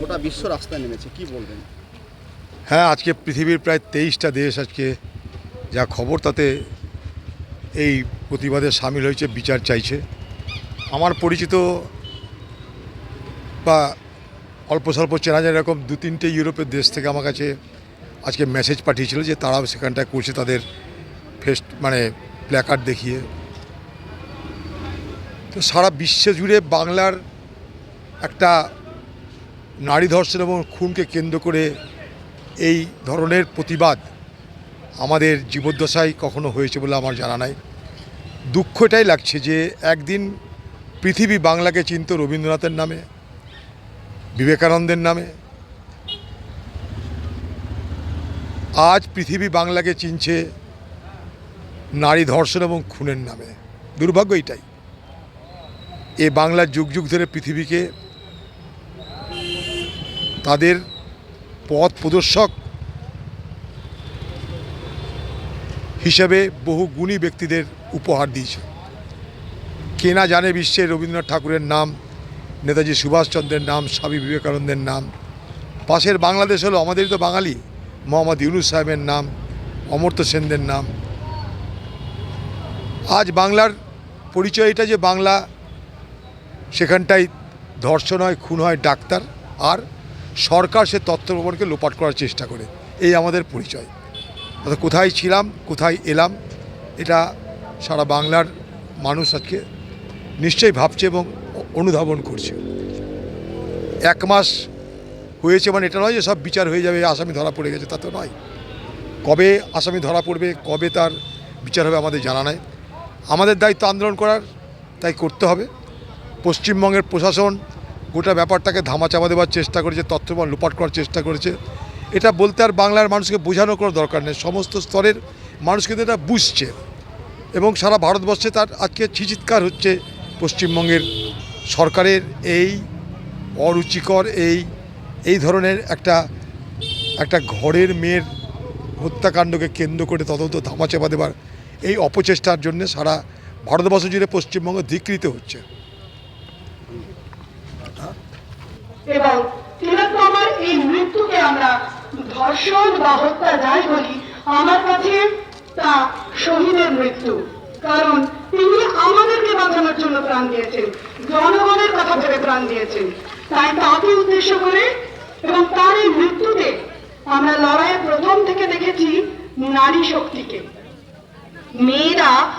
গোটা বিশ্ব রাস্তায় নেমেছে, কি বলবেন? হ্যাঁ আজকে পৃথিবীর প্রায় তেইশটা দেশ আজকে যা খবর, তাতে এই প্রতিবাদে সামিল হয়েছে, বিচার চাইছে। আমার পরিচিত বা অল্প স্বল্প চেনা যায় এরকম দু তিনটে ইউরোপের দেশ থেকে আমার কাছে আজকে মেসেজ পাঠিয়েছিল যে তারাও সেখানটায় করছে তাদের ফেস্ট মানে প্ল্যাকার্ড দেখিয়ে। তো সারা বিশ্ব জুড়ে বাংলার একটা নারী ধর্ষণ এবং খুনকে কেন্দ্র করে এই ধরনের প্রতিবাদ আমাদের জীবদ্দশায় কখনো হয়েছে বলে আমার জানা নাই। দুঃখ এটাই লাগছে যে একদিন পৃথিবী বাংলাকে চিনত রবীন্দ্রনাথের নামে, বিবেকানন্দের নামে। আজ পৃথিবী বাংলাকে চিনছে নারী ধর্ষণ এবং খুনের নামে। দুর্ভাগ্য এটাই। এ বাংলার যুগ যুগ ধরে পৃথিবীকে তাদের পথ প্রদর্শক হিসেবে বহু গুণী ব্যক্তিদের উপহার দিয়েছে। কে না জানে বিশ্বে রবীন্দ্রনাথ ঠাকুরের নাম, নেতাজি সুভাষচন্দ্রের নাম, স্বামী বিবেকানন্দের নাম। পাশের বাংলাদেশ হলো আমাদেরই তো বাঙালি, মোহাম্মদ ইউনুস সাহেবের নাম, অমর্ত্য সেনদের নাম। আজ বাংলার পরিচয় এটা যে বাংলা সেখানটায় ধর্ষণ হয়, খুন হয় ডাক্তার, আর সরকার সে তথ্য প্রমাণকে লোপাট করার চেষ্টা করে। এই আমাদের পরিচয়। অর্থাৎ কোথায় ছিলাম, কোথায় এলাম, এটা সারা বাংলার মানুষ আজকে নিশ্চয়ই ভাবছে এবং অনুধাবন করছে। এক মাস হয়েছে মানে এটা নয় যে সব বিচার হয়ে যাবে, আসামি ধরা পড়ে গেছে, তা তো নয়। কবে আসামি ধরা পড়বে, কবে তার বিচার হবে আমাদের জানা নাই। আমাদের দায়িত্ব আন্দোলন করার, তাই করতে হবে। পশ্চিমবঙ্গের প্রশাসন গোটা ব্যাপারটাকে ধামাচাপা দেওয়ার চেষ্টা করেছে তথ্যবান লোপাট করার চেষ্টা করেছে। এটা বলতে আর বাংলার মানুষকে বোঝানো কোনো দরকার নেই। সমস্ত স্তরের মানুষ কিন্তু এটা বুঝছে। এবং সারা ভারতবর্ষে তার আজকে চিচিৎকার হচ্ছে পশ্চিমবঙ্গের সরকারের এই অরুচিকর, এই এই ধরনের একটা একটা ঘরের মেয়ের হত্যাকাণ্ডকে কেন্দ্র করে তদন্ত ধামাচাপা দেবার এই অপচেষ্টার জন্য সারা ভারতবর্ষ জুড়ে পশ্চিমবঙ্গ ধিকৃত হচ্ছে। এবং তিলোত্তমার এই মৃত্যুকে আমরা ধর্ষণ বা হত্যা যাই বলি, আমার কাছে তা শহীদের মৃত্যু। কারণ তিনি আমাদেরকে বাঁচানোর জন্য প্রাণ দিয়েছেন, জনগণের কথা ভেবে প্রাণ দিয়েছেন। তাই তাকে উদ্দেশ্য করে এবং তার এই মৃত্যুতে আমরা লড়াইয়ের প্রথম থেকে দেখেছি নারী শক্তিকে। মেয়েরা